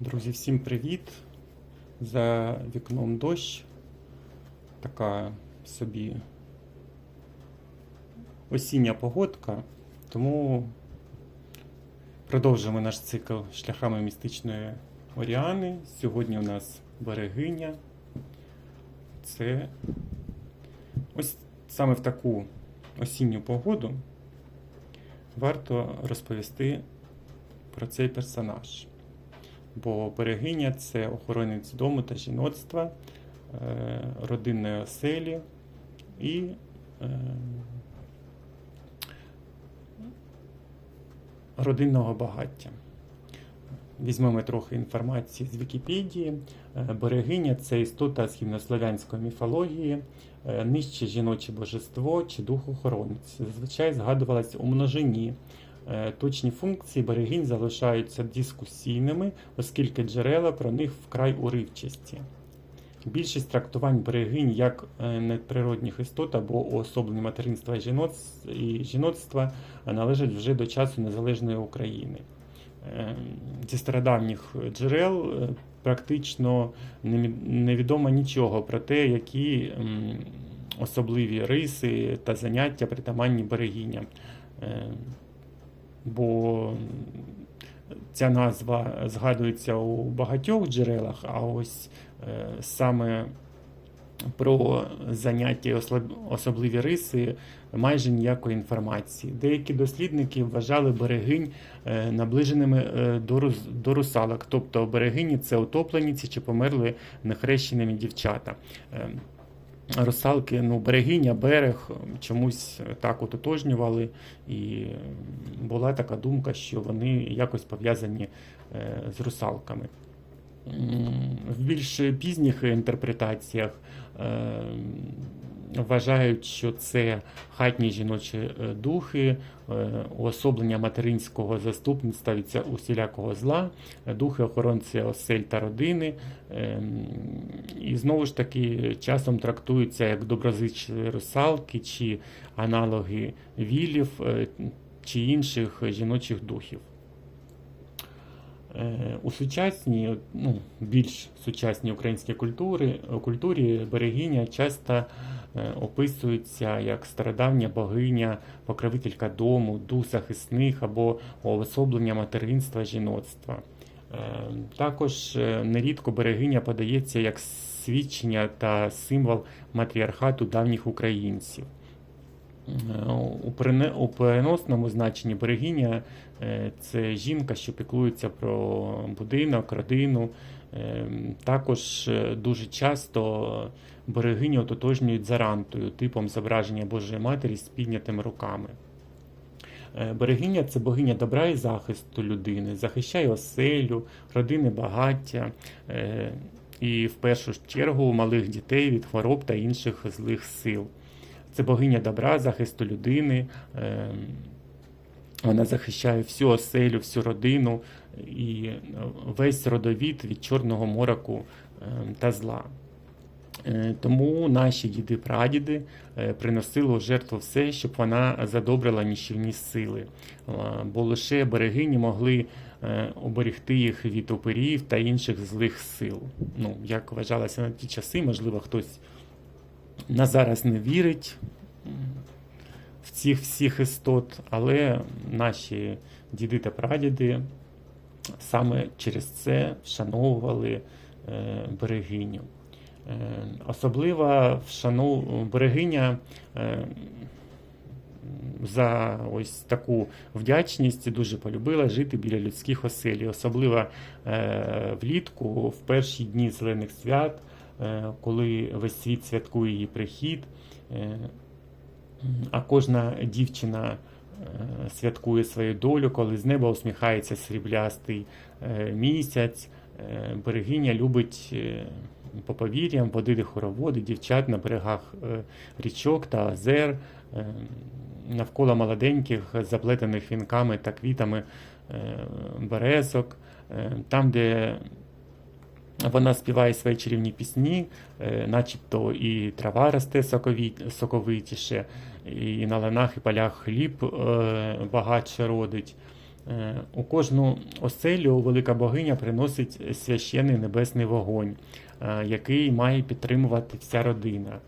Друзі, всім привіт! За вікном дощ. Така собі осіння погодка. Тому продовжуємо наш цикл шляхами містичної Оріани. Сьогодні у нас берегиня. Це ось саме в таку осінню погоду варто розповісти про цей персонаж. Бо берегиня це охоронець дому та жіноцтва, е, родинної оселі і е, родинного багаття. Візьмемо трохи інформації з Вікіпедії. Е, Берегиня це істота східнослов'янської міфології, нижче жіноче божество чи дух-охоронець. Зазвичай згадувалась у множині. Е, Точні функції берегинь залишаються дискусійними, оскільки джерела про них вкрай уривчасті. Більшість трактувань берегинь як е, надприродних істот або уособлень материнства і жіноц- і жіноцтва належать вже до часу незалежної України. Е, Зі стародавніх джерел практично невідомо нічого про те, які особливі риси та заняття притаманні берегиням. Бо ця назва згадується у багатьох джерелах, а ось е, саме про заняття і особливі риси майже ніякої інформації. Деякі дослідники вважали берегинь е, наближеними е, до, русалок, тобто берегині це утоплениці чи померли нехрещеними дівчата. Русалки, ну, берегиня, берег чомусь так ототожнювали, і була така думка, що вони якось пов'язані е, з русалками. В більш пізніх інтерпретаціях е, вважають, що це хатні жіночі е, духи, е, уособлення материнського заступництва від усілякого зла, е, духи охоронці осель та родини. Е, І знову ж таки часом трактуються як доброзичливі русалки чи аналоги вілів чи інших жіночих духів. Е, У сучасній, ну, більш сучасній українській культурі, культурі берегиня часто е, описується як стародавня богиня, покровителька дому, дух захисних або уособлення материнства жіноцтва. Е, Також нерідко берегиня подається як свідчення та символ матріархату давніх українців. Е, У переносному значенні берегиня е, це жінка, що піклується про будинок, родину. Е, Також дуже часто берегиню ототожнюють зарантою, типом зображення Божої Матері з піднятими руками. Берегиня це богиня добра і захисту людини, захищає оселю, родини багаття і в першу чергу малих дітей від хвороб та інших злих сил. Це богиня добра, захисту людини. е, Вона захищає всю оселю, всю родину і е, весь родовід від чорного мороку е, та зла. Е, Тому наші діди-прадіди е, приносили у жертву все, щоб вона задобрила ніщівні сили. Бо лише берегині могли оберегти їх від оперів та інших злих сил. Ну, як вважалося на ті часи, можливо, хтось на зараз не вірить в цих всіх істот, але наші діди та прадіди саме через це вшановували е, берегиню. Е, Особливо вшану... берегиня е, за ось таку вдячність дуже полюбила жити біля людських оселі, особливо влітку, в перші дні зелених свят, коли весь світ святкує її прихід, е, а кожна дівчина е, святкує свою долю, коли з неба усміхається сріблястий е, місяць. Е, Берегиня любить е, по повір'ям водити хороводи, дівчат на берегах е, річок та озер, е, навколо молоденьких, заплетених вінками та квітами е, березок, е, там, де вона співає свої чарівні пісні, е, начебто і трава росте соковитіше, і на ланах і полях хліб е, багатше родить. Е, У кожну оселю велика богиня приносить священний небесний вогонь, який має підтримувати вся родина.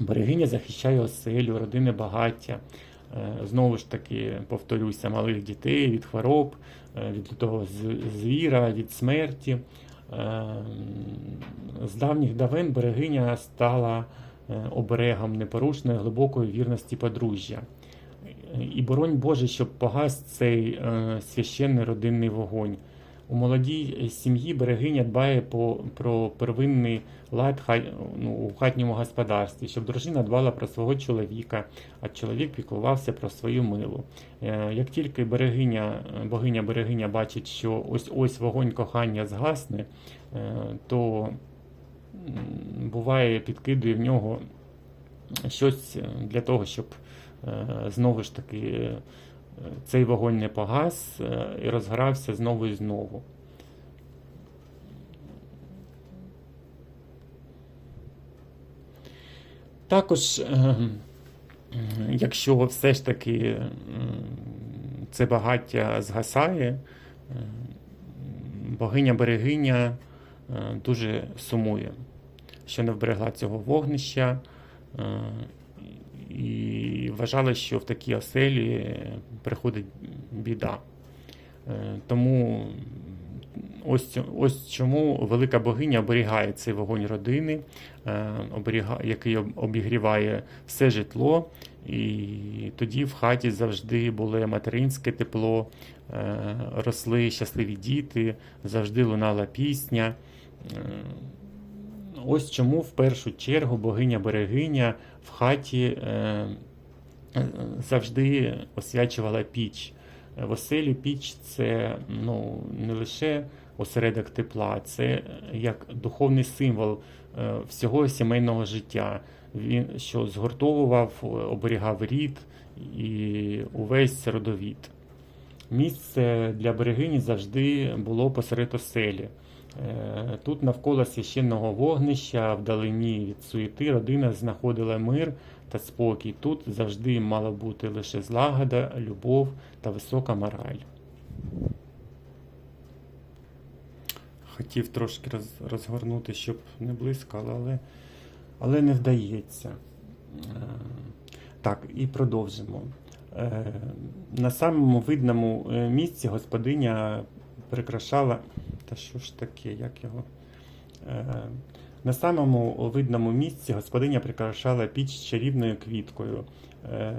Берегиня захищає оселю, родини багаття. Знову ж таки, повторюся, малих дітей від хвороб, від того звіра, від смерті. Е, З давніх давен берегиня стала е, оберегом непорушної глибокої вірності подружжя. І боронь Боже, щоб погас цей е, священний родинний вогонь. У молодій сім'ї берегиня дбає по, про первинний лад хай, ну, у хатньому господарстві, щоб дружина дбала про свого чоловіка, а чоловік піклувався про свою милу. Е, як тільки берегиня, богиня берегиня бачить, що ось ось вогонь кохання згасне, е, то буває підкидує в нього щось для того, щоб е, знову ж таки е, цей вогонь не погас е, і розгорався знову і знову. Також, е, якщо все ж таки це багаття згасає, е, богиня берегиня е, дуже сумує, що не вберегла цього вогнища. е, І вважала, що в такій оселі приходить біда. Е, Тому ось, ось чому велика богиня оберігає цей вогонь родини, е, який обігріває все житло. І тоді в хаті завжди було материнське тепло, е, росли щасливі діти, завжди лунала пісня. Е, Ось чому в першу чергу богиня-берегиня в хаті е, е, завжди освячувала піч. В оселі піч це ну, не лише осередок тепла, це як духовний символ е, всього сімейного життя. Він що згуртовував, оберігав рід і увесь родовід. Місце для берегині завжди було посеред оселі. Е, Тут навколо священного вогнища, вдалині від суєти, родина знаходила мир та спокій. Тут завжди мала бути лише злагода, любов та висока мораль. Хотів трошки роз, розгорнути, щоб не блискало, але, але не вдається. Е, Так, і продовжимо. Е, На самому видному місці господиня прикрашала. Та що ж таке, як його? Е, На самому видному місці господиня прикрашала піч чарівною квіткою, е,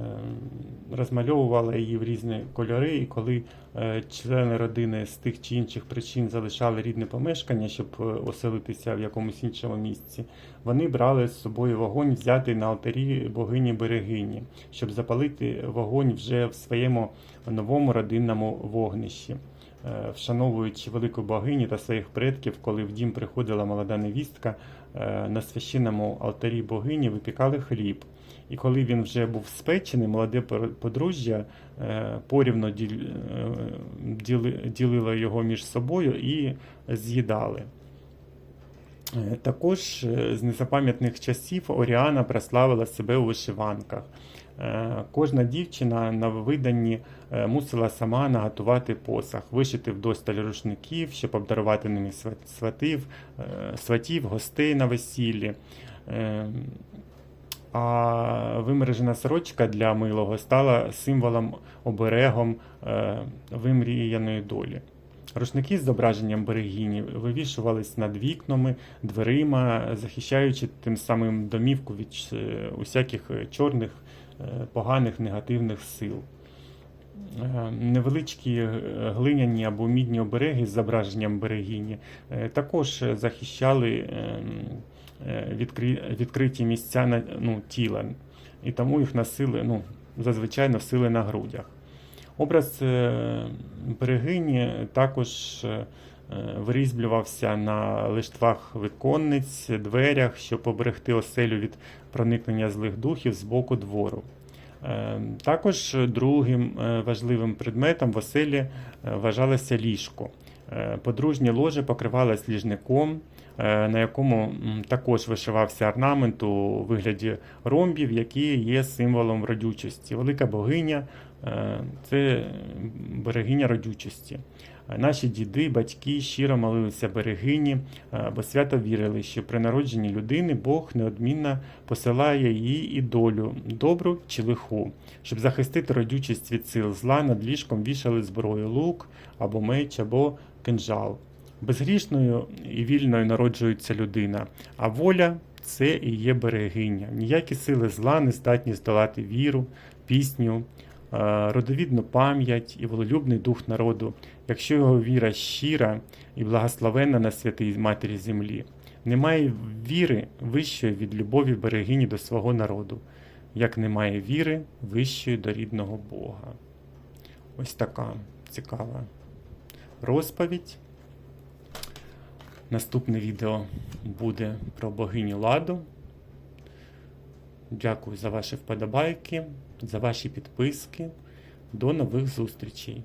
розмальовувала її в різні кольори, і коли е, члени родини з тих чи інших причин залишали рідне помешкання, щоб е, оселитися в якомусь іншому місці, вони брали з собою вогонь, взятий на алтарі богині берегині, щоб запалити вогонь вже в своєму новому родинному вогнищі. Е, Вшановуючи велику богиню та своїх предків, коли в дім приходила молода невістка, е, на священному алтарі богині випікали хліб. І коли він вже був спечений, молоде подружжя е, порівно діл- діли- ділило його між собою і з'їдали. Також з незапам'ятних часів Оріана прославила себе у вишиванках. Е, Кожна дівчина на виданні е, мусила сама наготувати посах, вишити вдосталь рушників, щоб обдарувати ними сватів, е, сватів, гостей на весіллі. А вимережена сорочка для милого стала символом оберегом вимріяної долі. Рушники з зображенням берегині вивішувались над вікнами, дверима, захищаючи тим самим домівку від усяких чорних, поганих негативних сил. Е, Невеличкі е, глиняні або мідні обереги з зображенням берегині е, також е, захищали ем, е, відкри- відкриті місця ну, тіла, і тому їх носили, ну, зазвичай носили на грудях. Образ е, берегині також е, е, вирізблювався на лиштвах віконниць, дверях, щоб оберегти оселю від проникнення злих духів з боку двору. Е, Також другим е, важливим предметом в оселі е, вважалося ліжко. Е, Подружнє ложе покривалось ліжником, е, на якому також вишивався орнамент у вигляді ромбів, які є символом родючості. Велика богиня Е, Це берегиня родючості. Е, Наші діди, батьки щиро молилися берегині, е, бо свято вірили, що при народженні людини Бог неодмінно посилає її і долю, добру чи лиху. Щоб захистити родючість від сил зла, над ліжком вішали зброю лук або меч, або кинжал. Безгрішною і вільною народжується людина, а воля це і є берегиня. Ніякі сили зла не здатні здолати віру, пісню, е, родовідну пам'ять і волелюбний дух народу, якщо його віра щира і благословенна на святій матері землі. Немає віри вищої від любові берегині до свого народу, як немає віри вищої до рідного Бога. Ось така цікава розповідь. Наступне відео буде про богиню Ладу. Дякую за ваші вподобайки, за ваші підписки. До нових зустрічей!